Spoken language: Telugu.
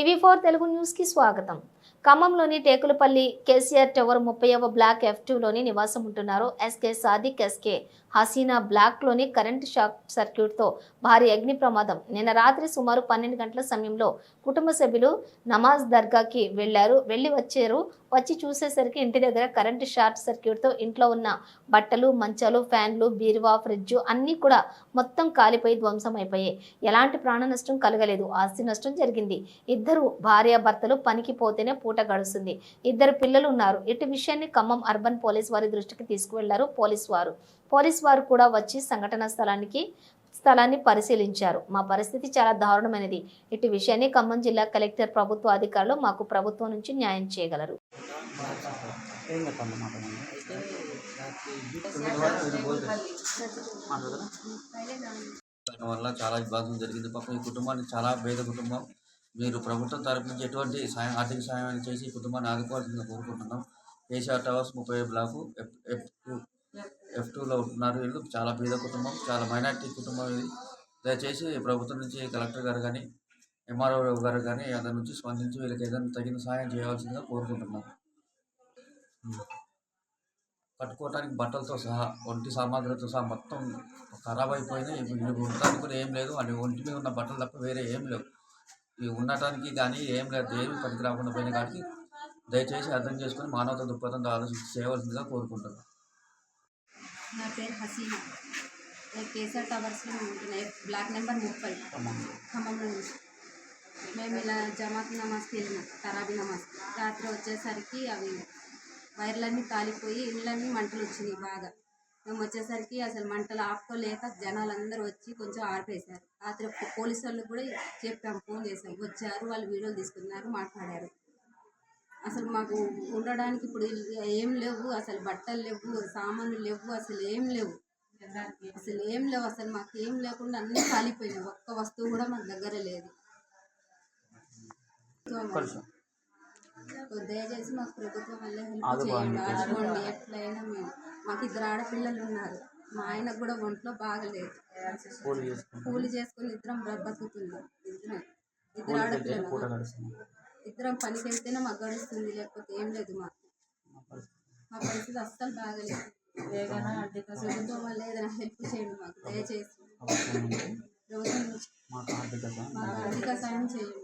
టీవీ ఫోర్ తెలుగు న్యూస్కి స్వాగతం. ఖమ్మంలోని టేకులపల్లి కేసీఆర్ టవర్ ముప్పైవ బ్లాక్ ఎఫ్లోని నివాసం ఉంటున్నారు ఎస్కే సాదిక్ ఎస్కే. హసీనా బ్లాక్లోని కరెంటు కరెంట్ షాక్ సర్క్యూట్తో భారీ అగ్ని ప్రమాదం. నిన్న రాత్రి సుమారు పన్నెండు గంటల సమయంలో కుటుంబ సభ్యులు నమాజ్ దర్గాకి వెళ్ళారు వెళ్ళి వచ్చారు. వచ్చి చూసేసరికి ఇంటి దగ్గర కరెంట్ షార్ట్ సర్క్యూట్తో ఇంట్లో ఉన్న బట్టలు మంచాలు ఫ్యాన్లు బీరువా ఫ్రిడ్జ్ అన్నీ కూడా మొత్తం కాలిపోయి ధ్వంసం అయిపోయాయి ఎలాంటి ప్రాణ నష్టం కలగలేదు. ఆస్తి నష్టం జరిగింది. ఇద్దరు ఇద్దరు భార్యాభర్తలు పనికి పోతేనే పూట గడుస్తుంది. ఇద్దరు పిల్లలు ఉన్నారు. ఇటు విషయాన్ని ఖమ్మం అర్బన్ పోలీస్ వారి దృష్టికి తీసుకువెళ్ళారు పోలీస్ వారు. పోలీస్ వారు కూడా వచ్చి సంఘటన స్థలానికి స్థలాన్ని పరిశీలించారు. మా పరిస్థితి చాలా దారుణమైనది. ఇటు విషయాన్ని ఖమ్మం జిల్లా కలెక్టర్ ప్రభుత్వ అధికారులు మాకు ప్రభుత్వం నుంచి న్యాయం చేయగలరు. వల్ల చాలా ఇబ్బందులు జరిగింది. పాపం ఈ కుటుంబానికి చాలా పేద కుటుంబం. మీరు ప్రభుత్వం తరపు నుంచి ఎటువంటి సాయం ఆర్థిక సాయం చేసి కుటుంబాన్ని ఆదుకోవాల్సిందిగా కోరుకుంటున్నాం. కేసీఆర్ టవర్స్ ముప్పై block F F two F టూలో ఉంటున్నారు వీళ్ళు. చాలా పేద కుటుంబం చాలా మైనార్టీ కుటుంబం ఇది. దయచేసి ప్రభుత్వం నుంచి కలెక్టర్ గారు కానీ ఎంఆర్ఓ గారు కానీ దాని నుంచి స్పందించి వీళ్ళకి ఏదైనా తగిన సాయం చేయవలసిందిగా కోరుకుంటున్నాం. కట్టుకోవటానికి బట్టలతో సహా ఒంటి సామాగ్రితో సహా మొత్తం ఖరాబ్ అయిపోయినాయి ఇప్పుడు ఉండటానికి కూడా ఏం లేదు. అని ఒంటి మీద ఉన్న బట్టలు తప్ప వేరే ఏం లేవు. ఉండటానికి కానీ ఏం లేదు ఏమి పనికి రాకుండా పోయిన కాబట్టి దయచేసి అర్థం చేసుకొని మానవత దృక్పథంతో ఆలోచించి చేయవలసిందిగా కోరుకుంటున్నాను. నా పేరు హసీనా. నేను కేసీఆర్ టవర్స్లో ఉంటున్నాయి బ్లాక్ నెంబర్ ముప్పై. ఖమ్మంలో నుంచి మేము ఇలా జమాత్ నమాజ్కి వెళ్ళినాం తరాబీ నమాజ్ రాత్రి వచ్చేసరికి అవి వైర్లన్నీ కాలిపోయి ఇళ్ళన్నీ మంటలు వచ్చినాయి బాగా. మేము వచ్చేసరికి అసలు మంటలు ఆపుకోలేక జనాలందరూ వచ్చి కొంచెం ఆర్పేశారు. రాత్రి పోలీసు వాళ్ళు కూడా చెప్పాం ఫోన్ చేసాం వచ్చారు వాళ్ళు వీడియోలు తీసుకున్నారు మాట్లాడారు. అసలు మాకు ఉండడానికి ఇప్పుడు ఏం లేవు అసలు బట్టలు లేవు సామాన్లు లేవు అసలు ఏం లేవు. అసలు ఏం లేవు అసలు మాకు ఏం లేకుండా అన్నీ కాలిపోయినాయి. ఒక్క వస్తువు కూడా మాకు దగ్గర లేదు. దయచేసి మాకు ప్రభుత్వం వల్ల హెల్ప్. చేయండి. ఆదుకోండి ఎట్లయినా మేము మాకు ఇద్దరు ఆడపిల్లలు ఉన్నారు. మా ఆయనకు కూడా ఒంట్లో బాగలేదు. కూలి చేసుకుని ఇద్దరం బతుకుతున్నాం. ఇద్దరం ఇద్దరు ఆడపిల్లలు. ఇద్దరం పనికి వెళ్తేనే మాకు గడుస్తుంది లేకపోతే ఏం లేదు మాకు. మా పరిస్థితి. అస్సలు బాగలేదు. ప్రభుత్వం వల్ల ఏదైనా హెల్ప్ చేయండి మాకు దయచేసి. ప్రభుత్వం మాకు ఆర్థిక సాయం చేయండి.